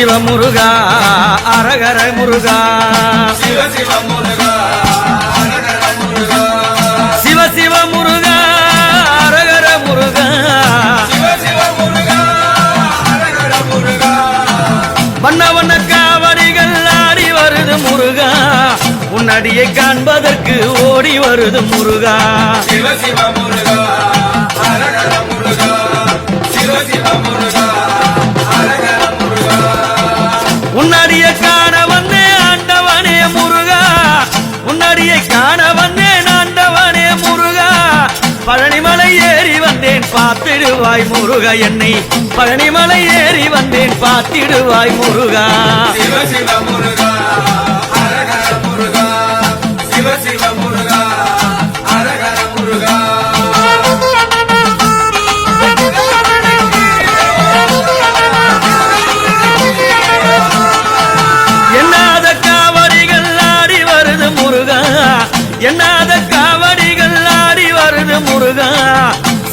சிவ முருகா அரகர முருகா. சிவ சிவ முருகா ஹரஹர முருகா. சிவ சிவ முருகா அரகர முருகா. வண்ண வண்ண காவடிகள் ஆடி வருது முருகா. உன்னடியை காண்பதற்கு ஓடி வருது முருகா. சிவ சிவ முருகா. சிவ சிவ முருகா. உன்னடியை காண வந்தேன் ஆண்டவனே முருகா. பழனிமலை ஏறி வந்தேன் பார்த்திடுவாய் முருகா என்னை. பழனிமலை ஏறி வந்தேன் பார்த்திடுவாய் முருகா. சிவ சிவ முருகா.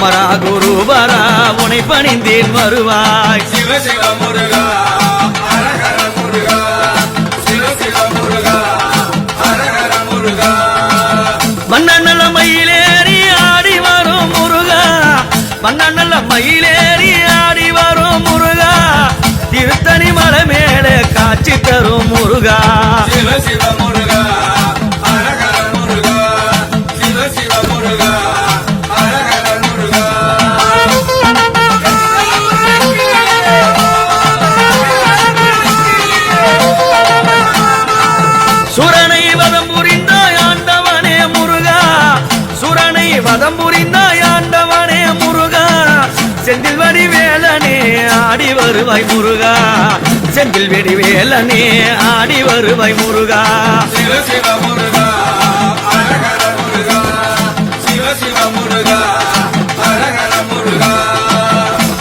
குமரா குருபரா உனை பணிந்தேன் வருவாய். சிவ சிவ முருகா மன்னநல மயிலேறி ஆடி வரும் முருகா. மன்னநல மயிலேறி ஆடி வரும் முருகா. திருத்தணி மலை மேலே காட்சி தரும் முருகா. சிவ சிவ வருவாய் முருகா. செந்தில் வெடி வேலனே ஆடி வருவாய் முருகா.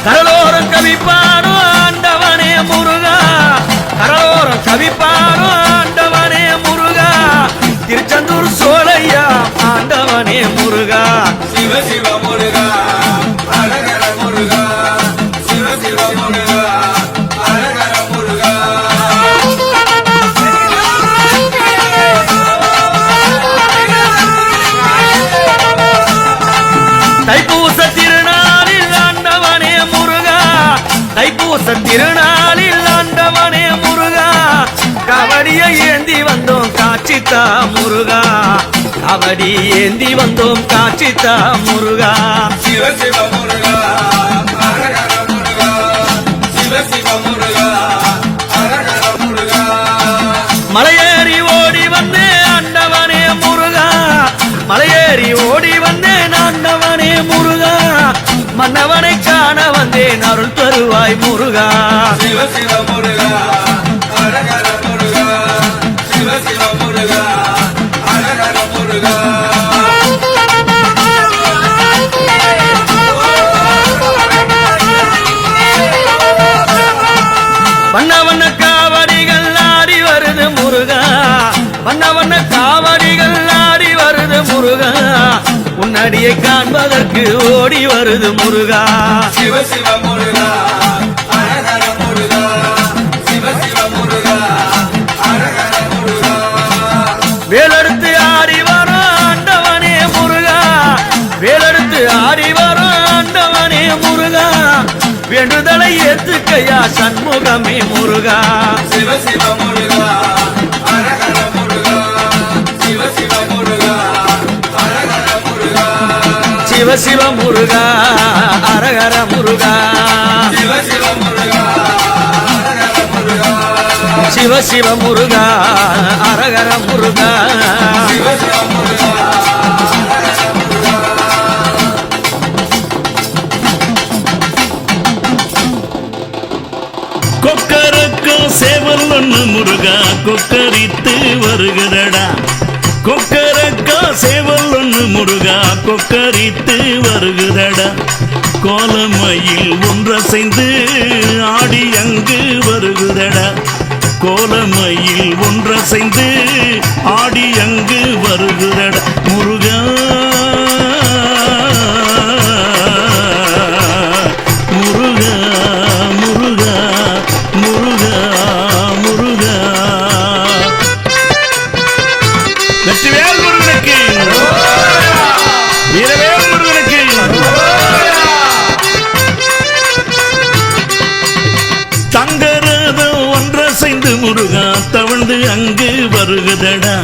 கடலோரம் கவிப்பாடும் ஆண்டவனே முருகா. கடலோரம் கவிப்பாடும் ஆண்டவனே முருகா. திருச்செந்தூர் சோலையா ஆண்டவனே முருகா. சிவ சிவ தைப்பூச திருநாளில் ஆண்டவனே முருகா. கபடியை ஏந்தி வந்தோம் காட்சித்தா முருகா. கபடி ஏந்தி வந்தோம் காட்சித்தா முருகா. சிவ சிவ முருகா சிவ சிவ முருகா ஹரஹர மன்னவனை காண வந்தேன் அருள் தருவாய் முருகா. சிவ சிவ முருகா உன்னடியை காண்பதற்கு ஓடி வருது முருகா. சிவ சிவ முருகா வேலெடுத்து ஆடி வரும் ஆண்டவனே முருகா. வேலெடுத்து ஆடி ஆண்டவனே முருகா. வேண்டுதலை ஏத்துக்கையா சண்முகமே முருகா. சிவ சிவ முருகா சிவ சிவ முருகா அரகர முருகா. சிவ சிவ முருகா அரகர முருகா. சிவ சிவ முருகா அரகர முருகா சிவ சேவல் ஒண்ணு முருகா கொக்கரித்து வருகிறடா. கொக்க கொக்கரித்து வருகிறடா கோலமையில் ஒன்றசைந்து ஆடி அங்கு வருகிறடா கோலமையில் ஒன்றசைந்து ஆடி அங்கு வருகிறடா முருகா தவழ்ந்து அங்கு வருகுதடா.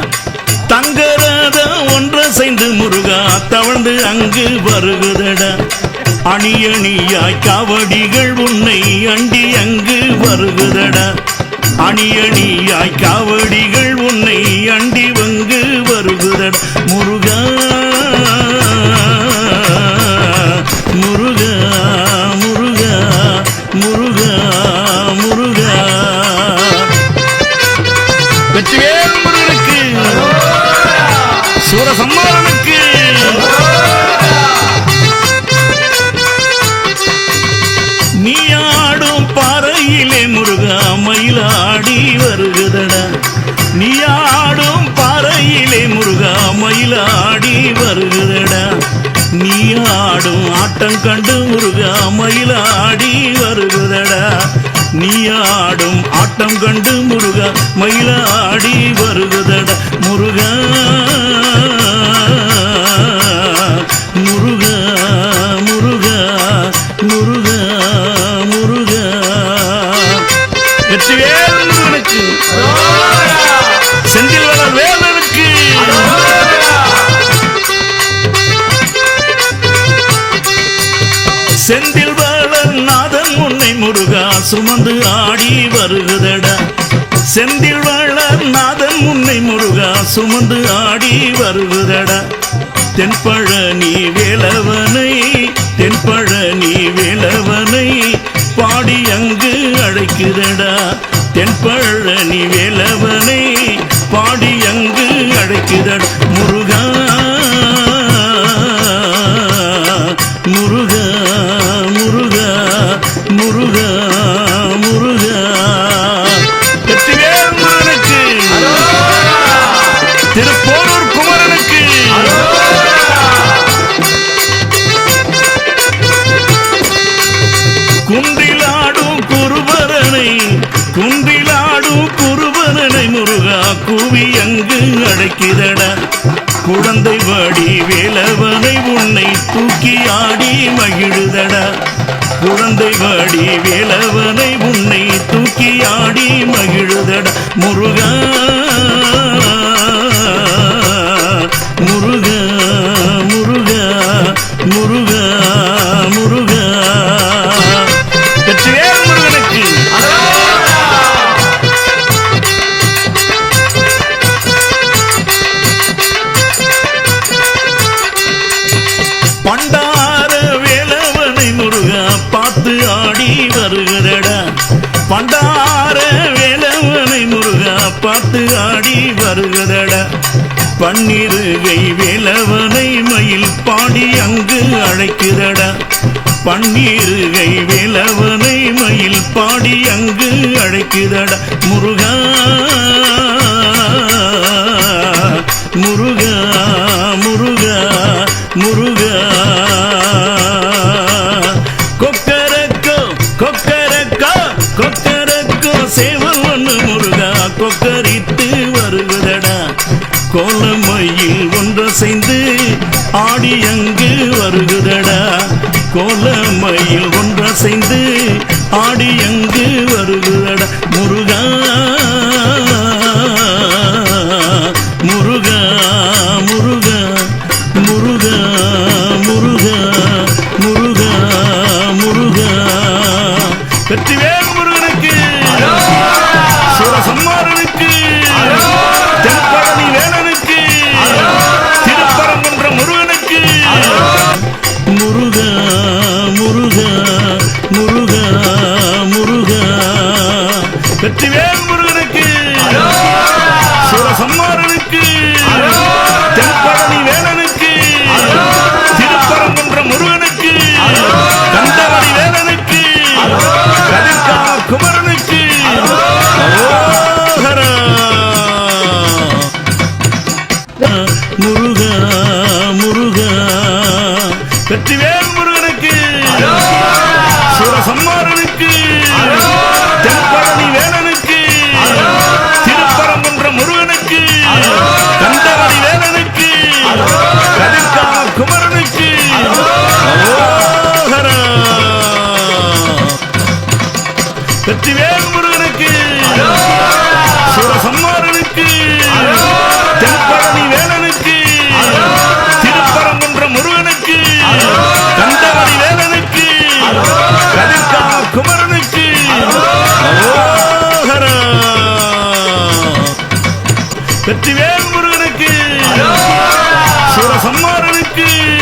தங்கரதம் சேர்ந்து முருகா தவழ்ந்து அங்கு வருகுதடா. அணி அணியாய் காவடிகள் உன்னை அண்டி அங்கு வருகுதடா. அணி அணியாய் காவடிகள் உன்னை அண்டி வங்கு வருகுதடா. முருகா வருகுதடா நீ ஆடும் பாறையிலே முருகா மயிலாடி வருகுதடா நீ ஆடும் ஆட்டம் கண்டு முருகா மயிலாடி வருகுதடா நீ ஆடும் ஆட்டம் கண்டு முருகா மயிலாடி வருகுதடா முருகா வந்து ஆடி வருகுதடா. செந்தில் வளர் நாதன் முன்னை முருகா சுமந்து ஆடி வருகுதடா. தென்பழனி வேலவனை தென்பழனி வேலவனை பாடி அங்கு அழைக்குதடா தென்பழனி வேலவனை பாடி அங்கு அழைக்குதடா முருகா முருகா முருகா. கூவி அங்கு அழைக்கிறடா குழந்தை வாடி வேலவனை உன்னை தூக்கி ஆடி மகிழுதடா. குழந்தை வாடி வேலவனை உன்னை தூக்கி ஆடி மகிழுதடா. முருகா முருகா முருகா முருகா முருகா. பார்த்து ஆடி வருகிறட பன்னிருகை வேலவனை மயில் பாடி அங்கு அழைக்கிறட பன்னீருகை வேலவனை மயில் பாடி அங்கு அழைக்கிறட முருகா முருகா முருகா முருகா. கோலமையில் ஒன்றசைந்து ஆடி அங்கு வருகுதடா. கோலமையில் ஒன்றசைந்து ஆடி அங்கு Rocky!